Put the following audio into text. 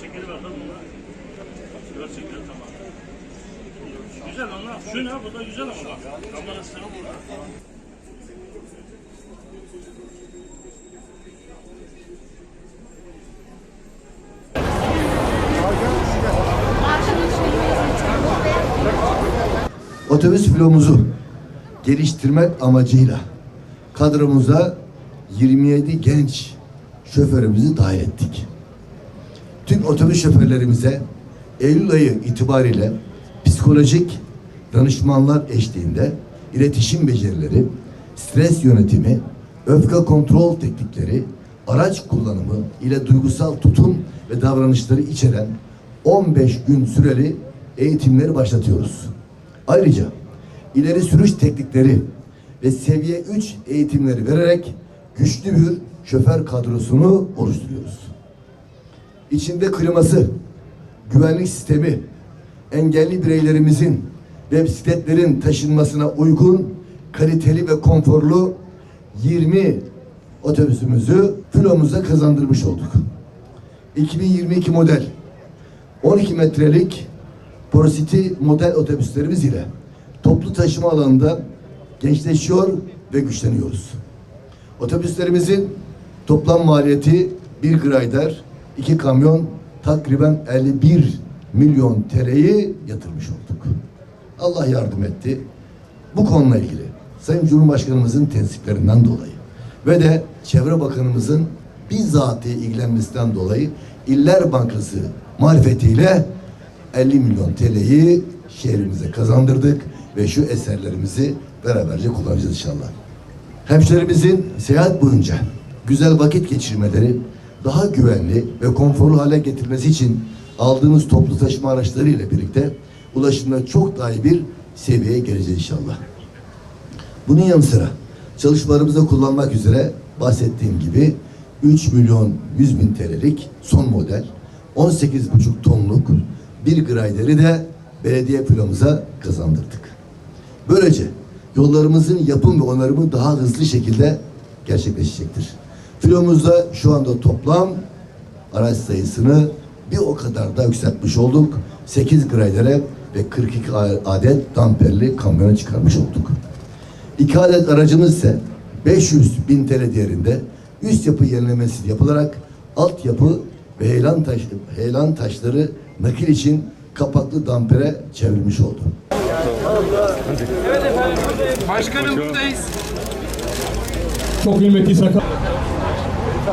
Çekeri var tabii bunda. Dört çekeri tamam. Güzel onlar. Şu ne? Bu da güzel ama bak. Kamerası da burada. Otobüs filomuzu geliştirmek amacıyla kadromuza 27 genç şoförümüzü dahil ettik. Tüm otobüs şoförlerimize Eylül ayı itibariyle psikolojik danışmanlar eşliğinde iletişim becerileri, stres yönetimi, öfke kontrol teknikleri, araç kullanımı ile duygusal tutum ve davranışları içeren 15 gün süreli eğitimleri başlatıyoruz. Ayrıca ileri sürüş teknikleri ve seviye 3 eğitimleri vererek güçlü bir şoför kadrosunu oluşturuyoruz. İçinde kliması, güvenlik sistemi, engelli bireylerimizin ve bisikletlerin taşınmasına uygun, kaliteli ve konforlu 20 otobüsümüzü filomuza kazandırmış olduk. 2022 model 12 metrelik Porosity model otobüslerimiz ile toplu taşıma alanında gençleşiyor ve güçleniyoruz. Otobüslerimizin toplam maliyeti bir grider, iki kamyon takriben 51 milyon TL'yi yatırmış olduk. Allah yardım etti. Bu konuyla ilgili Sayın Cumhurbaşkanımızın tensiplerinden dolayı ve de Çevre Bakanımızın bizzat ilgilenmesinden dolayı İller Bankası marifetiyle 50 milyon TL'yi şehrimize kazandırdık ve şu eserlerimizi beraberce kullanacağız inşallah. Hemşlerimizin seyahat boyunca güzel vakit geçirmeleri daha güvenli ve konforlu hale getirmesi için aldığımız toplu taşıma araçları ile birlikte ulaşımda çok daha iyi bir seviyeye geleceğiz inşallah. Bunun yanı sıra çalışmalarımızda kullanmak üzere bahsettiğim gibi 3 milyon 100 bin TL'lik son model 18,5 tonluk bir grayderi de belediye filomuza kazandırdık. Böylece yollarımızın yapım ve onarımı daha hızlı şekilde gerçekleşecektir. Filomuzda şu anda toplam araç sayısını bir o kadar da yükseltmiş olduk. 8 graydere ve 42 adet damperli kamyona çıkarmış olduk. İki adet aracımız ise 500 bin TL değerinde üst yapı yenilemesi yapılarak altyapı ve heyelan, taş, heyelan taşları nakil için kapaklı dampere çevrilmiş oldu. Başkanım buradayız. Çok kıymetli sakal. Ya